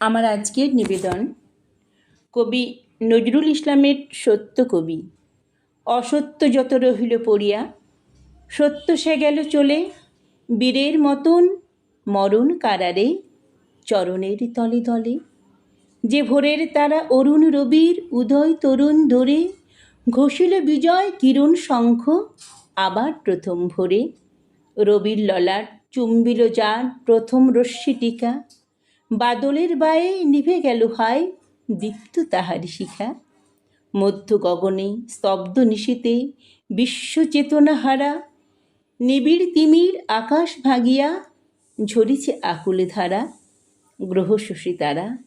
আমার আজকের নিবেদন, কবি নজরুল ইসলামের সত্য কবি। অসত্য যত রহিল পড়িয়া, সত্য সে গেল চলে, বীরের মতন মরণ কারারে, চরণের তলে তলে। যে ভোরের তারা অরুণ রবির উদয় তরুণ ধরে, ঘষিল বিজয় কিরণ শঙ্খ আবার প্রথম ভোরে। রবির ললাট চুম্বিল যার প্রথম রশ্মি টিকা বাদলের বায়ে নিভে গেল হায় দীপ্ত তাহার শিখা। মধ্য গগনে, স্তব্ধ নিশীতে, বিশ্ব চেতনা হারা, নিবিড় তিমির আকাশ ভাগিয়া ঝরিছে আকুলে ধারা। গ্রহ শশী তারা,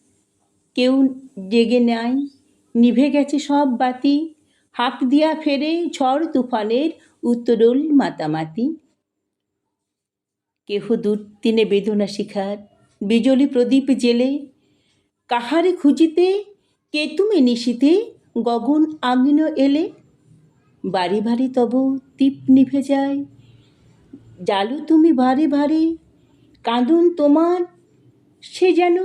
কেউ জেগে নাই, নিভে গেছে সব বাতি। হাঁক দিয়া ফেরে ঝড় তুফানের উত্তরোল মাতামাতি। কেহ দুর্দিনে বেদনা শিখার বিজলি প্রদীপ জেলে। কাহারে খুঁজিতে, কে তুমি নিশিতে গগন আগ্ন এলে। বাড়ি বাড়ি তব দীপ নিভে যায়। জালো তুমি বারে ভারে। কাঁদুন তোমার, সে যেন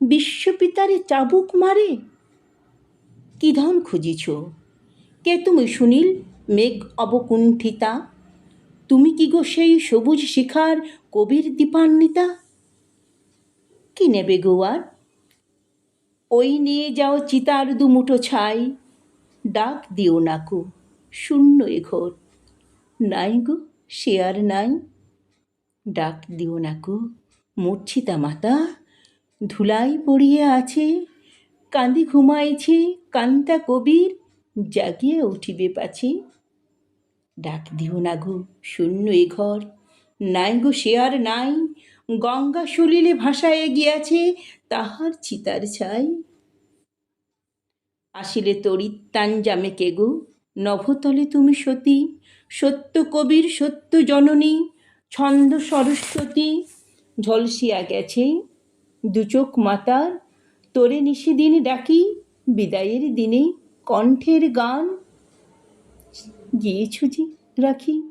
বিশ্বপিতারে চাবুক মারে। কি ধন খুঁজিছ? কে তুমি সুনীল মেঘ অবকুণ্ঠিতা? তুমি কি গো সেই সবুজ শিখার কবির দীপান্বিতা? কি নেবে গো আর ওই নিয়ে যাও চিতার দুমুঠো ছাই। ডাক দিও নাকু শূন্য এ ঘোর। নাই গো, সে আর নাই। ডাক দিও নাকু মূর্ছিতা মাতা, ধুলাই পড়িয়ে আছে। কান্দি ঘুমাইছে, কান্তা কবির, জাগিয়ে উঠিবে পাছে। ডাক দিও না গো, শূন্য এ ঘর। নাই গো, সে আর নাই। গঙ্গা সলিলে ভাষায় গিয়াছে তাহার চিতার ছাই। আসিলে তরিত্তান জামে কে গো? নভতলে তুমি সতী, সত্য কবির সত্য জননী, ছন্দ সরস্বতী ঝলসিয়া গেছে দুচোখ মাতার, তোরে নিশিদিন ডাকি বিদায়ের দিনে কণ্ঠের গান। গিয়েছ যে রাখি।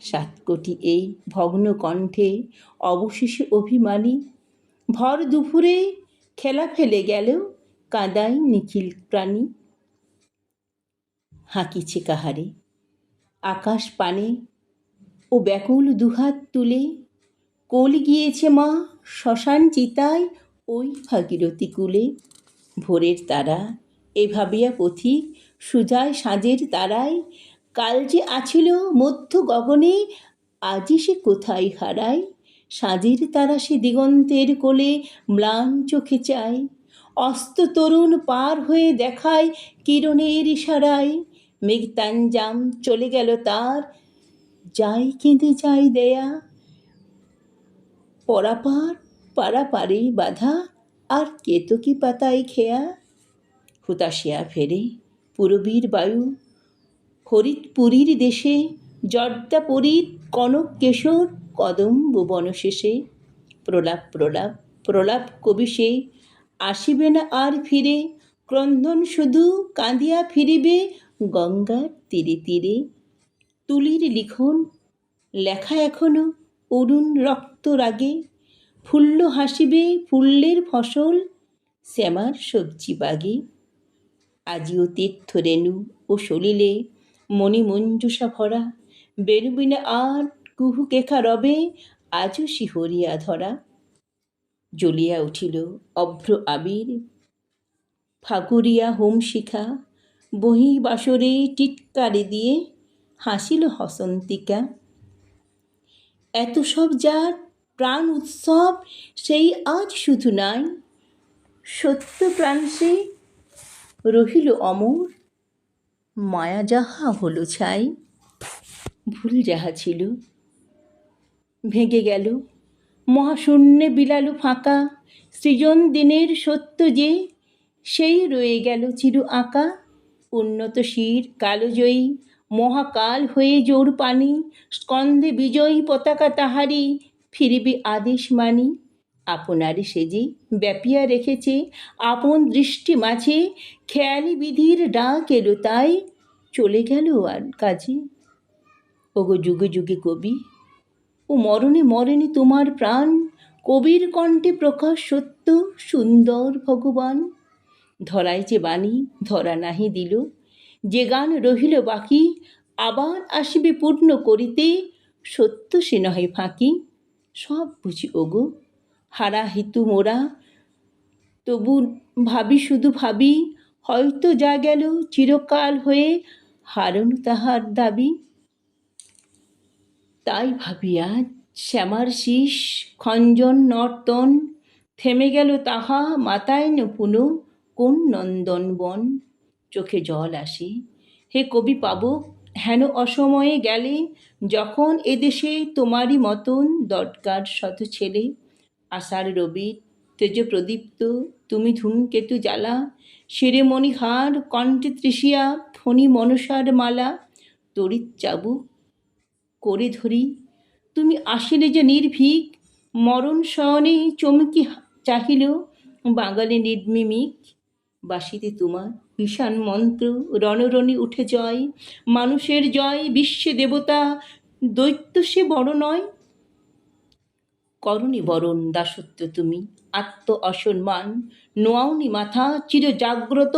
সাত কোটি এই ভগ্ন কণ্ঠে অবশেষে অভিমানী। ভর দুপুরে খেলা ফেলে গেল কাদাই নিখিল প্রাণী। হাঁকিছে কাহারে? আকাশ পানে ও ব্যাকুল দুহাত তুলে কোল গিয়েছে মা শ্মশান চিতায় ওই ভাগীরথী কুলে। ভোরের তারা এ ভাবিয়া পথিক সুজায় সাঁজের তারায় কাল যে আছিল মধ্য গগনে, আজি সে কোথায় হারায়? সাঁজের তারা সে দিগন্তের কোলে ম্লান চোখে চায়। অস্ত তরুণ পার হয়ে দেখায় কিরণের ইশারায়। মেঘতাঞ্জাম চলে গেল তার, যাই কেঁদে যাই দেয়া। পরাপার পারাপারে বাধা, আর কেতকি পাতায় খেয়া। হুতাশিয়া ফেরে, পুরবীর বায়ু হরিৎপুরীর দেশে জর্দাপরীর কনক কেশর, কদম্ব বনশেষে। প্রলাপ প্রলাপ প্রলাপ কবি সে, আসিবে না আর ফিরে, ক্রন্দন শুধু কাঁদিয়া ফিরিবে গঙ্গার তীরে তীরে। তুলির লিখন, লেখা এখনও অরুণ রক্ত রাগে, ফুল্ল হাসিবে ফুল্লের ফসল, শ্যামার সবজি বাগে। আজিও তীর্থ রেণু ও সলিলে মণি মঞ্জুষা ভরা, বেরুবিনা আর কুহু কেখা রবে, আজও শিহরিয়া ধরা। জ্বলিয়া উঠিল অভ্র আবির, ফাগুরিয়া হোম শিখা, বহি বাসরে টিটকারি দিয়ে হাসিল হসন্তিকা। এত সব যার প্রাণ উৎসব, সেই আজ শুধু নাই সত্য প্রাণ সে রহিল অমর। মায়া যাহা হলো ছাই, ভুল যাহা ছিল। ভেঙে গেল। মহাশূন্যে বিলালু ফাঁকা, সৃজন দিনের সত্য যে, সেই রয়ে গেল চিরু আঁকা। উন্নত শির কালোজয়ী মহাকাল হয়ে জোর পানি, স্কন্ধে বিজয়ী পতাকা তাহারি ফিরিবে আদেশ মানি। আপনারে সেজে ব্যাপিয়া রেখেছে, আপন দৃষ্টি মাঝে খেয়ালি বিধির ডাক এলো তাই চলে গেল আর কাজে। ওগো যুগে যুগে কবি, ও মরণে মরেনি তোমার প্রাণ, কবির কণ্ঠে প্রকাশ সত্য সুন্দর ভগবান। ধরায় যে বাণী ধরা নাহি দিল, যে গান রহিল বাকি, আবার আসিবে পূর্ণ করিতে, সত্য সে নহে ফাঁকি, সব বুঝি ওগো হারা হেতু মোরা। তবু ভাবি শুধু ভাবি, হয়তো যা গেল চিরকাল হয়ে হারণ তাহার দাবি। তাই ভাবি আজ শ্যামার শীষ, খঞ্জন, নর্তন, থেমে গেল তাহা মাতায় নপুন কোন নন্দন বন। চোখে জল আসে, হে কবি পাবক, হেন অসময়ে গেলে যখন এদেশে তোমারই মতন দরকার শত ছেলে। আষাঢ় রবি, তেজ প্রদীপ্ত তুমি ধূমকেতু জ্বালা, শিরে মণিহার, কণ্ঠে তৃষিয়া ফণি মনসার মালা, তড়িৎ চাবুক করে ধরি। তুমি আসিলে যে নির্ভীক, মরণ শয়নে চমকি চাহিল, বাঙালি নির্মিমিক, বাসিতে তোমার ভীষণ মন্ত্র, রণরণি উঠে জয়, মানুষের জয়, বিশ্বে দেবতা, দৈত্য সে বড় নয় করণী বরণ দাসত্ব তুমি। আত্ম অসম্মান নোয়াওনি মাথা, চির জাগ্রত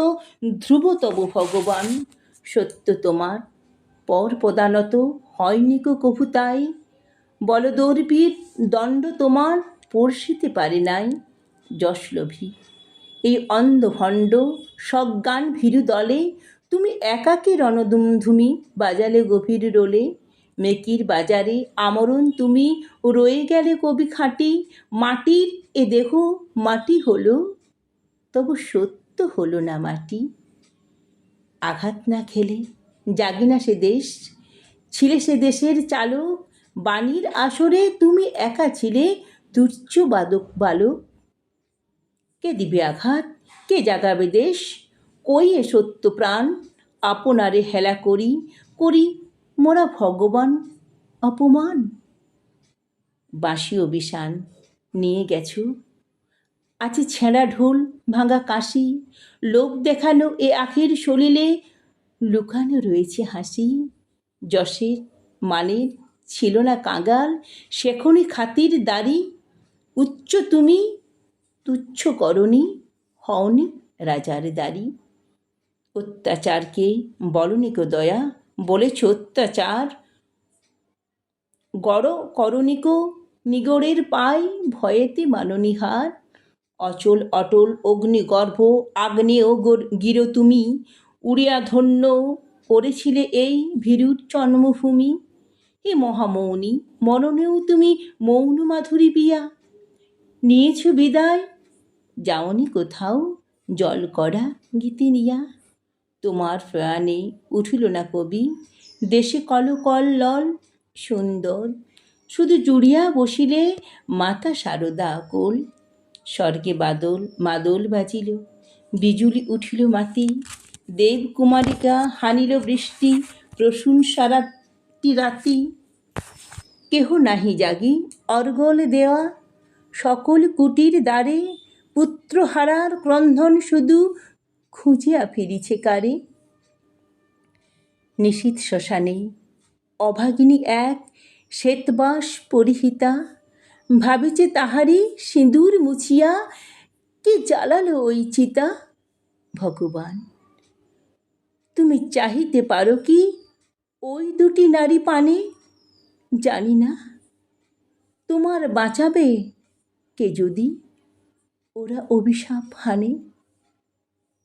ধ্রুবতব ভগবান। সত্য তোমার, পর কো কভু তাই। বলদর্পীর দণ্ড তোমার পড়শিতে পারে নাই। যশলভী, এই অন্ধ ভণ্ড সজ্ঞান ভীরু দলে তুমি একাকী রণদুমধুমি বাজালে গভীর রোলে। মেকির বাজারে আমরণ তুমি রয়ে গেলে কবি খাঁটি, মাটির এ দেহ মাটি হলো। তবু সত্য হলো না মাটি। আঘাত না খেলে জাগে না সে দেশ। ছিলে সে দেশের চালক, বাণীর আসরে তুমি একা ছিলে তুচ্ছ বাদক বালক। কে দিবে আঘাত? কে জাগাবে দেশ? কই এ সত্য প্রাণ? আপনারে হেলা করি করি মোরা ভগবান, অপমান। বাঁশি অভিশান নিয়ে গেছো। আছে ছেঁড়া ঢোল, ভাঙা কাশি। লোক দেখানো এ আখের সলিলে। লুকানো রয়েছে হাসি। যশের মানের ছিল না কাঙাল। সেখনই খাতির দাড়ি। উচ্চ তুমি, তুচ্ছ করনি হওনি রাজার দাড়ি। অত্যাচারকে বলনি কো দয়া। বলেছ অত্যাচার। গড় করণিক নিগড়ের পাই, ভয়েতে মাননিহার। অচল, অটল অগ্নিগর্ভ আগ্নেয় গির তুমি। উড়িয়া ধন্য করেছিলে এই ভীরুর জন্মভূমি। হে মহামৌনী মননেও তুমি মৌন মাধুরী বিয়া নিয়েছ বিদায়, যাওনি কোথাও জল করা গীতি নিয়া তোমার প্রয়াণে উঠিল না কবি। দেশে কল কল লল, সুন্দর। শুধু জুড়িয়া বসিলে মাতা সারদা কোল। স্বর্গে বাদল, মাদল বাজিল, বিজুলি উঠিল মাতি দেব কুমারিকা হানিল বৃষ্টি, প্রসূন সারাটি রাতি। কেহ নাহি জাগি অর্গল দেওয়া। সকল কুটির দ্বারে পুত্রহারার ক্রন্ধন শুধু খুঁজিয়া ফিরিছে কারে? নিশীত শ্মশানে, অভাগিনী এক শ্বেতবাস পরিহিতা, ভাবিছে তাহারি সিঁদুর মুছিয়া কি জ্বালালো ওই চিতা? ভগবান, তুমি চাহিতে পারো কি ওই দুটি নারী পানে? জানি না, তোমার বাঁচাবে কে যদি? ওরা অভিশাপ হানে।